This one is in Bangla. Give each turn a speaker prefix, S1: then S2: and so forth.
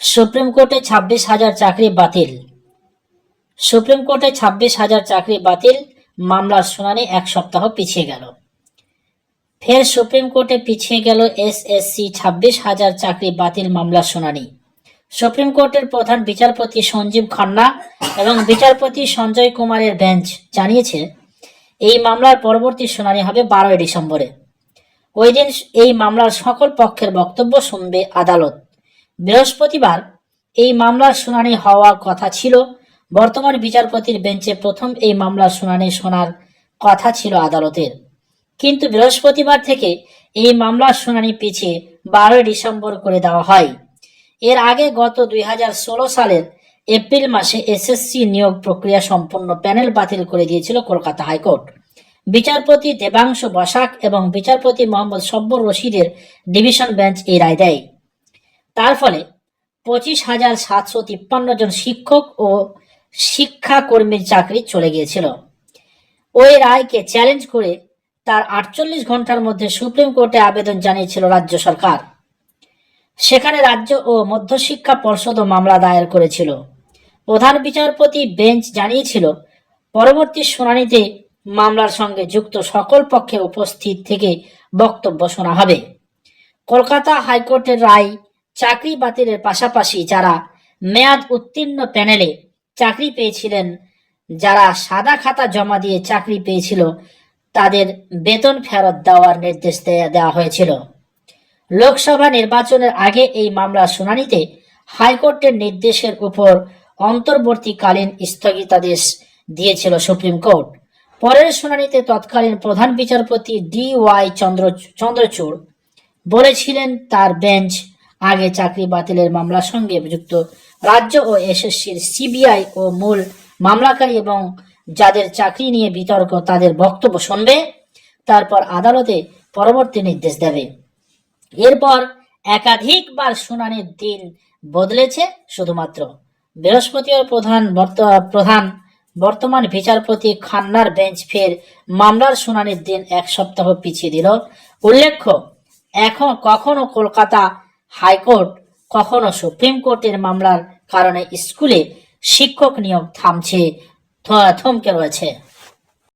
S1: সুপ্রিম কোর্টে ছাব্বিশ হাজার চাকরি বাতিল। সুপ্রিম কোর্টে ছাব্বিশ হাজার চাকরি বাতিল, মামলার শুনানি এক সপ্তাহ পিছিয়ে গেল। ফের সুপ্রিম কোর্টে পিছিয়ে গেল এসএসসি ছাব্বিশ হাজার চাকরি বাতিল মামলার শুনানি। সুপ্রিম কোর্টের প্রধান বিচারপতি সঞ্জীব খান্না এবং বিচারপতি সঞ্জয় কুমারের বেঞ্চ জানিয়েছে, এই মামলার পরবর্তী শুনানি হবে বারোই ডিসেম্বরে। ওই দিন এই মামলার সকল পক্ষের বক্তব্য শুনবে আদালত। বৃহস্পতিবার এই মামলার শুনানি হওয়ার কথা ছিল। বর্তমান বিচারপতির বেঞ্চে প্রথম এই মামলার শুনানি শোনার কথা ছিল আদালতের। কিন্তু বৃহস্পতিবার থেকে এই মামলার শুনানি পিছিয়ে বারোই ডিসেম্বর করে দেওয়া হয়। এর আগে গত দুই হাজার ষোলো সালের এপ্রিল মাসে এসএসসি নিয়োগ প্রক্রিয়া সম্পন্ন প্যানেল বাতিল করে দিয়েছিল কলকাতা হাইকোর্ট। বিচারপতি দেবাংশু বসাক এবং বিচারপতি মোহাম্মদ সব্বর রশিদের ডিভিশন বেঞ্চ এই রায় দেয়। তার ফলে পঁচিশ হাজার সাতশো তিপ্পান্ন জন শিক্ষক ও শিক্ষাকর্মীর চাকরি চলে গিয়েছিল। ওই রায়কে চ্যালেঞ্জ করে তার আটচল্লিশ ঘণ্টার মধ্যে সুপ্রিম কোর্টে আবেদন জানিয়েছিল রাজ্য সরকার। সেখানে রাজ্য ও মধ্যশিক্ষা পর্ষদ মামলা দায়ের করেছিল। প্রধান বিচারপতি বেঞ্চ জানিয়েছিল, পরবর্তী শুনানিতে মামলার সঙ্গে যুক্ত সকল পক্ষে উপস্থিত থেকে বক্তব্য শোনা হবে। কলকাতা হাইকোর্টের রায় চাকরি বাতিলের পাশাপাশি যারা মেয়াদ উত্তীর্ণ প্যানেলে চাকরি পেয়েছিলেন, যারা সাদা খাতা জমা দিয়ে চাকরি পেয়েছিল, তাদের বেতন ফেরত দেওয়ার নির্দেশ দেওয়া হয়েছিল। লোকসভা নির্বাচনের আগে এই মামলার শুনানিতে হাইকোর্টের নির্দেশের উপর অন্তর্বর্তীকালীন স্থগিতাদেশ দিয়েছিল সুপ্রিম কোর্ট। পরের শুনানিতে তৎকালীন প্রধান বিচারপতি ডি ওয়াই চন্দ্র, চন্দ্রচূড় বলেছিলেন, তার বেঞ্চ আগে চাকরি বাতিলের মামলার সঙ্গে যুক্ত রাজ্য ও এসএসসির সিবিআই ও মূল মামলাকারী এবং যাদের চাকরি নিয়ে বিতর্ক তাদের বক্তব্য শুনবে, তারপর আদালতে পরবর্তী নির্দেশ দেবে। এরপর একাধিকবার শুনানির দিন বদলেছে শুধুমাত্র। বৃহস্পতিবার প্রধান প্রধান বর্তমান বিচারপতি খান্নার বেঞ্চ ফের মামলার শুনানির দিন এক সপ্তাহ পিছিয়ে দিল। উল্লেখ্য, এখন কখনো কলকাতা হাইকোর্ট কখনো সুপ্রিম কোর্টের মামলার কারণে স্কুলে শিক্ষক নিয়োগ থামছে থমকে রয়েছে।